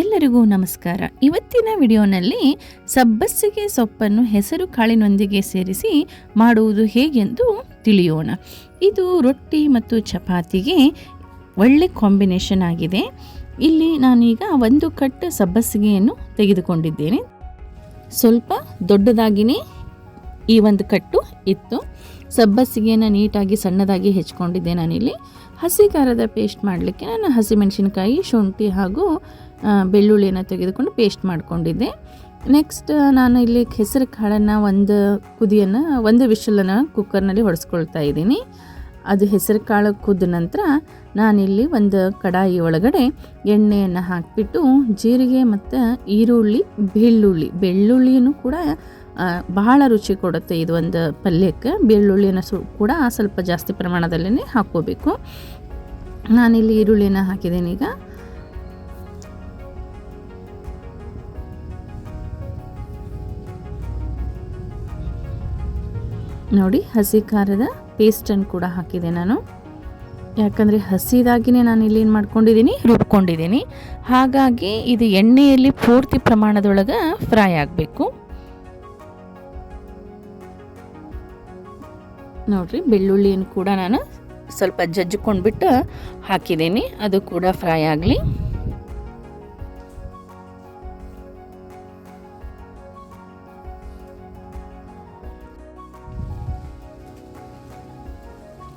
ಎಲ್ಲರಿಗೂ ನಮಸ್ಕಾರ. ಇವತ್ತಿನ ವಿಡಿಯೋನಲ್ಲಿ ಸಬ್ಬಸಿಗೆ ಸೊಪ್ಪನ್ನು ಹೆಸರು ಕಾಳಿನೊಂದಿಗೆ ಸೇರಿಸಿ ಮಾಡುವುದು ಹೇಗೆಂದು ತಿಳಿಯೋಣ. ಇದು ರೊಟ್ಟಿ ಮತ್ತು ಚಪಾತಿಗೆ ಒಳ್ಳೆ ಕಾಂಬಿನೇಷನ್ ಆಗಿದೆ. ಇಲ್ಲಿ ನಾನೀಗ ಒಂದು ಕಟ್ಟು ಸಬ್ಬಸಿಗೆಯನ್ನು ತೆಗೆದುಕೊಂಡಿದ್ದೇನೆ. ಸ್ವಲ್ಪ ದೊಡ್ಡದಾಗಿಯೇ ಈ ಒಂದು ಕಟ್ಟು ಇತ್ತು. ಸಬ್ಬಸಿಗೆಯನ್ನು ನೀಟಾಗಿ ಸಣ್ಣದಾಗಿ ಹೆಚ್ಕೊಂಡಿದ್ದೆ ನಾನಿಲ್ಲಿ. ಹಸಿ ಖಾರದ ಪೇಸ್ಟ್ ಮಾಡಲಿಕ್ಕೆ ನಾನು ಹಸಿಮೆಣಸಿನಕಾಯಿ, ಶುಂಠಿ ಹಾಗೂ ಬೆಳ್ಳುಳ್ಳಿಯನ್ನು ತೆಗೆದುಕೊಂಡು ಪೇಸ್ಟ್ ಮಾಡಿಕೊಂಡಿದ್ದೆ. ನೆಕ್ಸ್ಟ್ ನಾನು ಇಲ್ಲಿ ಹೆಸರು ಕಾಳನ್ನು ಒಂದು ಕುದಿಯನ್ನು, ಒಂದು ವಿಷಲನ್ನು ಕುಕ್ಕರ್ನಲ್ಲಿ ಹೊಡೆಸ್ಕೊಳ್ತಾ ಇದ್ದೀನಿ. ಅದು ಹೆಸರು ಕಾಳು ಕುದ್ದ ನಂತರ ನಾನಿಲ್ಲಿ ಒಂದು ಕಡಾಯಿ ಒಳಗಡೆ ಎಣ್ಣೆಯನ್ನು ಹಾಕಿಬಿಟ್ಟು, ಜೀರಿಗೆ ಮತ್ತು ಈರುಳ್ಳಿ, ಬೆಳ್ಳುಳ್ಳಿ ಬೆಳ್ಳುಳ್ಳಿಯೂ ಕೂಡ ಬಹಳ ರುಚಿ ಕೊಡುತ್ತೆ ಇದು ಒಂದು ಪಲ್ಯಕ್ಕೆ. ಬೆಳ್ಳುಳ್ಳಿನ ಸು, ಕೂಡ ಸ್ವಲ್ಪ ಜಾಸ್ತಿ ಪ್ರಮಾಣದಲ್ಲೇ ಹಾಕ್ಕೋಬೇಕು. ನಾನಿಲ್ಲಿ ಈರುಳ್ಳಿನ ಹಾಕಿದ್ದೀನಿ ಈಗ. ನೋಡಿ, ಹಸಿ ಖಾರದ ಪೇಸ್ಟನ್ನು ಕೂಡ ಹಾಕಿದೆ ನಾನು. ಯಾಕಂದರೆ ಹಸಿದಾಗಿನೇ ನಾನು ಇಲ್ಲಿ ಏನು ಮಾಡ್ಕೊಂಡಿದ್ದೀನಿ, ರುಬ್ಕೊಂಡಿದ್ದೀನಿ. ಹಾಗಾಗಿ ಇದು ಎಣ್ಣೆಯಲ್ಲಿ ಪೂರ್ತಿ ಪ್ರಮಾಣದೊಳಗೆ ಫ್ರೈ ಆಗಬೇಕು. ನೋಡ್ರಿ, ಬೆಳ್ಳುಳ್ಳಿಯನ್ನು ಕೂಡ ನಾನು ಸ್ವಲ್ಪ ಜಜ್ಜಿಕೊಂಡ್ಬಿಟ್ಟು ಹಾಕಿದ್ದೀನಿ. ಅದು ಕೂಡ ಫ್ರೈ ಆಗಲಿ.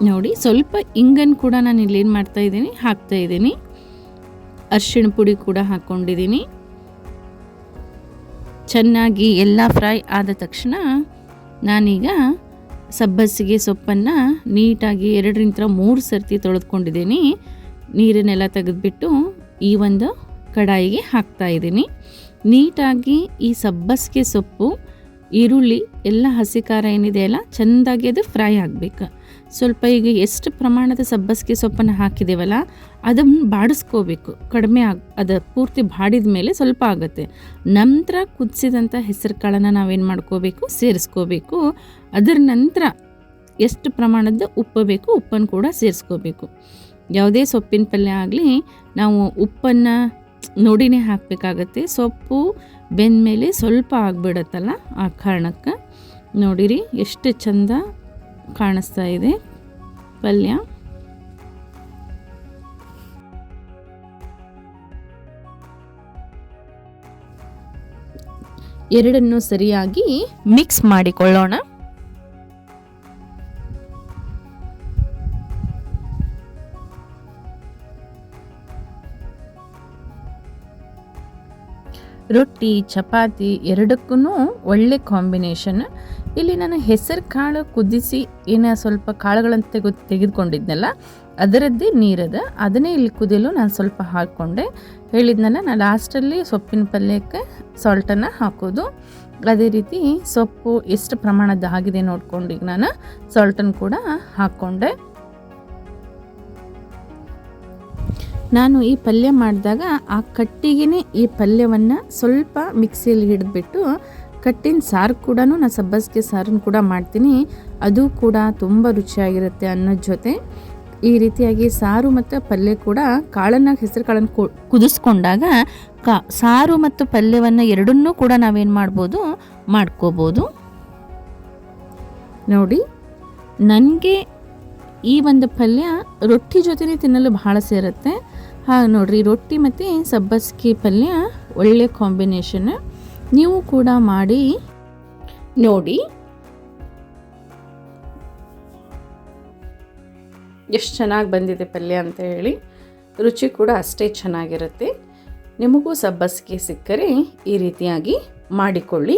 ನೋಡಿ, ಸ್ವಲ್ಪ ಇಂಗನ್ನು ಕೂಡ ನಾನು ಇಲ್ಲೇನು ಮಾಡ್ತಾ ಇದ್ದೀನಿ, ಹಾಕ್ತಾ ಇದ್ದೀನಿ. ಅರ್ಶಿಣ ಪುಡಿ ಕೂಡ ಹಾಕ್ಕೊಂಡಿದ್ದೀನಿ ಚೆನ್ನಾಗಿ ಎಲ್ಲ ಫ್ರೈ ಆದ ತಕ್ಷಣ ನಾನೀಗ ಸಬ್ಬಸಿಗೆ ಸೊಪ್ಪನ್ನು ನೀಟಾಗಿ ಎರಡರಿಂದ ಮೂರು ಸರ್ತಿ ತೊಳೆದುಕೊಂಡಿದ್ದೀನಿ. ನೀರನ್ನೆಲ್ಲ ತೆಗೆದುಬಿಟ್ಟು ಈ ಒಂದು ಕಡಾಯಿಗೆ ಹಾಕ್ತಾ ಇದ್ದೀನಿ. ನೀಟಾಗಿ ಈ ಸಬ್ಬಸಿಗೆ ಸೊಪ್ಪು, ಈರುಳ್ಳಿ, ಎಲ್ಲ ಹಸಿ ಖಾರ ಏನಿದೆ ಅಲ್ಲ ಚೆಂದಾಗಿ ಅದು ಫ್ರೈ ಆಗಬೇಕು. ಸ್ವಲ್ಪ ಈಗ ಎಷ್ಟು ಪ್ರಮಾಣದ ಸಬ್ಬಸಿಗೆ ಸೊಪ್ಪನ್ನು ಹಾಕಿದ್ದೇವಲ್ಲ ಅದನ್ನು ಬಾಡಿಸ್ಕೋಬೇಕು. ಕಡಿಮೆ ಆಗ, ಅದು ಪೂರ್ತಿ ಬಾಡಿದ ಮೇಲೆ ಸ್ವಲ್ಪ ಆಗುತ್ತೆ. ನಂತರ ಕುದಿಸಿದಂಥ ಹೆಸರು ಕಾಳನ್ನು ನಾವೇನು ಮಾಡ್ಕೋಬೇಕು? ಸೇರಿಸ್ಕೋಬೇಕು. ಅದರ ನಂತರ ಎಷ್ಟು ಪ್ರಮಾಣದ ಉಪ್ಪು ಬೇಕು, ಉಪ್ಪನ್ನು ಕೂಡ ಸೇರಿಸ್ಕೋಬೇಕು. ಯಾವುದೇ ಸೊಪ್ಪಿನ ಪಲ್ಯ ಆಗಲಿ, ನಾವು ಉಪ್ಪನ್ನು ನೋಡಿನೇ ಹಾಕಬೇಕಾಗತ್ತೆ. ಸೊಪ್ಪು ಬೆಂದಮೇಲೆ ಸ್ವಲ್ಪ ಆಗಿಬಿಡತ್ತಲ್ಲ ಆ ಕಾರಣಕ್ಕೆ. ನೋಡಿರಿ, ಎಷ್ಟು ಚಂದ ಕಾಣಿಸ್ತಾ ಇದೆ. ಪಲ್ಯ. ಎರಡನ್ನು ಸರಿಯಾಗಿ ಮಿಕ್ಸ್ ಮಾಡಿಕೊಳ್ಳೋಣ. ರೊಟ್ಟಿ, ಚಪಾತಿ ಎರಡಕ್ಕೂ ಒಳ್ಳೆ ಕಾಂಬಿನೇಷನ್ ಇಲ್ಲಿ ನಾನು ಹೆಸರು ಕಾಳು ಕುದಿಸಿ ಏನು ಸ್ವಲ್ಪ ಕಾಳುಗಳನ್ನು ತೆಗೆ ತೆಗೆದುಕೊಂಡಿದ್ನಲ್ಲ, ಅದರದ್ದೇ ನೀರದ. ಅದನ್ನೇ ಇಲ್ಲಿ ಕುದಿಯಲು ನಾನು ಸ್ವಲ್ಪ ಹಾಕ್ಕೊಂಡೆ. ಹೇಳಿದ್ನಲ್ಲ ನಾನು ಲಾಸ್ಟಲ್ಲಿ ಸೊಪ್ಪಿನ ಪಲ್ಯಕ್ಕೆ ಸಾಲ್ಟನ್ನು ಹಾಕೋದು. ಅದೇ ರೀತಿ ಸೊಪ್ಪು ಎಷ್ಟು ಪ್ರಮಾಣದ ಆಗಿದೆ ನೋಡ್ಕೊಂಡು ಈಗ ನಾನು ಸಾಲ್ಟನ್ನು ಕೂಡ ಹಾಕ್ಕೊಂಡೆ. ನಾನು ಈ ಪಲ್ಯ ಮಾಡಿದಾಗ ಆ ಕಟ್ಟಿಗೆ ಈ ಪಲ್ಯವನ್ನು ಸ್ವಲ್ಪ ಮಿಕ್ಸಿಯಲ್ಲಿ ಹಿಡಿದ್ಬಿಟ್ಟು ಕಟ್ಟಿನ ಸಾರು ಕೂಡ ನಾನು ಸಬ್ಬಸಿಗೆ ಸಾರನ್ನು ಕೂಡ ಮಾಡ್ತೀನಿ. ಅದು ಕೂಡ ತುಂಬ ರುಚಿಯಾಗಿರುತ್ತೆ ಅನ್ನೋದ ಜೊತೆ. ಈ ರೀತಿಯಾಗಿ ಸಾರು ಮತ್ತು ಪಲ್ಯ ಕೂಡ ಕಾಳನ್ನು ಹೆಸರು ಕಾಳನ್ನು ಕುದಿಸ್ಕೊಂಡಾಗ ಕಾ, ಸಾರು ಮತ್ತು ಪಲ್ಯವನ್ನು ಎರಡನ್ನೂ ಕೂಡ ನಾವೇನು ಮಾಡ್ಬೋದು, ಮಾಡ್ಕೋಬೋದು. ನೋಡಿ, ನನಗೆ ಈ ಒಂದು ಪಲ್ಯ ರೊಟ್ಟಿ ಜೊತೆನೇ ತಿನ್ನಲು ಬಹಳ ಸೇರುತ್ತೆ. ಹಾಗೆ ನೋಡಿರಿ, ರೊಟ್ಟಿ ಮತ್ತು ಸಬ್ಬಸ್ಗಿ ಪಲ್ಯ ಒಳ್ಳೆ ಕಾಂಬಿನೇಷನ್ ನೀವು ಕೂಡ ಮಾಡಿ. ನೋಡಿ. ಎಷ್ಟು ಚೆನ್ನಾಗಿ ಬಂದಿದೆ ಪಲ್ಯ ಅಂತ ಹೇಳಿ. ರುಚಿ ಕೂಡ ಅಷ್ಟೇ ಚೆನ್ನಾಗಿರುತ್ತೆ. ನಿಮಗೂ ಸಬ್ಬಸ್ಗೆ ಸಿಕ್ಕರೆ ಈ ರೀತಿಯಾಗಿ ಮಾಡಿಕೊಳ್ಳಿ.